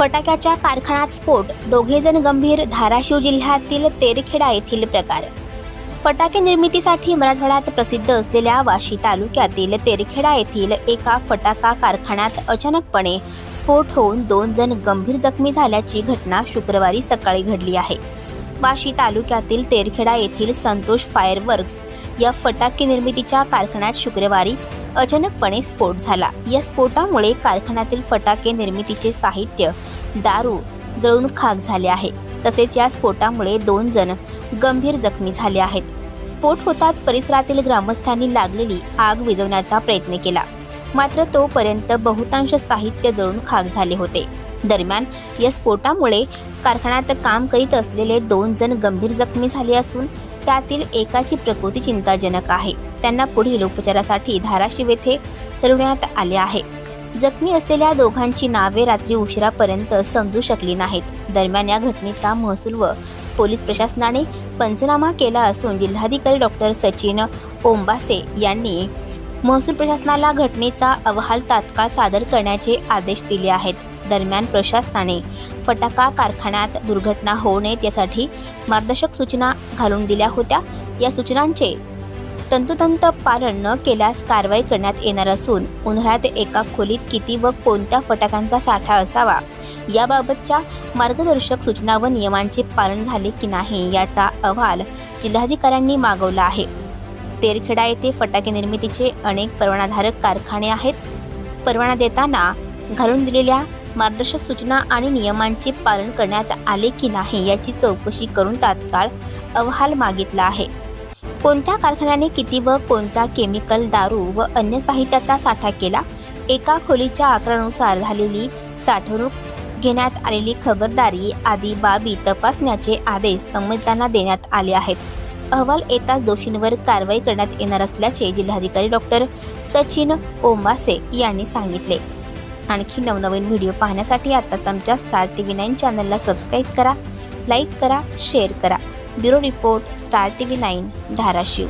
फटाक्याच्या कारखान्यात स्फोट. दोघेजण गंभीर धाराशिव जिल्ह्यातील तेरखेडा येथील प्रकार. फटाके निर्मितीसाठी मराठवाड्यात प्रसिद्ध असलेल्या वाशी तालुक्यातील तेरखेडा येथील एका फटाका कारखान्यात अचानकपणे स्फोट होऊन दोन जण गंभीर जखमी झाल्याची घटना शुक्रवारी सकाळी घडली आहे. वाशी तालुक्यातील तेरखेडा येथील संतोष फायरवर्क्स या फटाके निर्मितीच्या कारखान्यात शुक्रवारी अचानकपणे स्फोट झाला. या स्फोटामुळे कारखान्यातील फटाके निर्मितीचे साहित्य दारू जळून खाक झाले आहे. तसेच या स्फोटामुळे दोन जण गंभीर जखमी झाले आहेत. स्फोट होताच परिसरातील ग्रामस्थांनी लागलेली आग विझवण्याचा प्रयत्न केला. मात्र तोपर्यंत बहुतांश साहित्य जळून खाक झाले होते. दरम्यान या स्फोटामुळे कारखान्यात काम करीत असलेले दोन जण गंभीर जखमी झाले असून त्यातील एकाची प्रकृती चिंताजनक आहे. त्यांना पुढील उपचारासाठी धाराशिव येथे हलवण्यात आले आहे. जखमी असलेल्या दोघांची नावे रात्री उशिरापर्यंत समजू शकली नाहीत. दरम्यान या घटनेचा महसूल व पोलीस प्रशासनाने पंचनामा केला असून जिल्हाधिकारी डॉक्टर सचिन ओंबासे यांनी महसूल प्रशासनाला घटनेचा अहवाल तात्काळ सादर करण्याचे आदेश दिले आहेत. दरम्यान प्रशासनाने फटाका कारखान्यात दुर्घटना होऊ नयेत यासाठी मार्गदर्शक सूचना घालून दिल्या होत्या. या सूचनांचे तंतोतंत पालन न केल्यास कारवाई करण्यात येणार असून उन्हाळ्यात एका खोलीत किती व कोणत्या फटाक्यांचा साठा असावा याबाबतच्या मार्गदर्शक सूचना व नियमांचे पालन झाले की नाही याचा अहवाल जिल्हाधिकाऱ्यांनी मागवला आहे. तेरखेडा येथे फटाके निर्मितीचे अनेक परवानाधारक कारखाने आहेत. परवाना देताना घालून दिलेल्या मार्गदर्शक सूचना आणि नियमांचे पालन करण्यात आले की नाही याची चौकशी करून तात्काळ अहवाल मागितला आहे. कोणत्या कारखान्याने किती व कोणता केमिकल दारू व अन्य साहित्याचा साठा केला? एका खोलीच्या आकारानुसार झालेली साठवणूक घेण्यात आलेली खबरदारी आदी बाबी तपासण्याचे आदेश संबंधितांना देण्यात आले आहेत. अहवाल येताच दोषींवर कारवाई करण्यात येणार असल्याचे जिल्हाधिकारी डॉक्टर सचिन ओंबासे यांनी सांगितले. आणखी नवनवीन व्हिडिओ पाहण्यासाठी आताच आमच्या स्टार टी व्ही नाईन चॅनलला सबस्क्राईब करा लाईक करा शेअर करा. Bureau report star T V nine Dharashiv.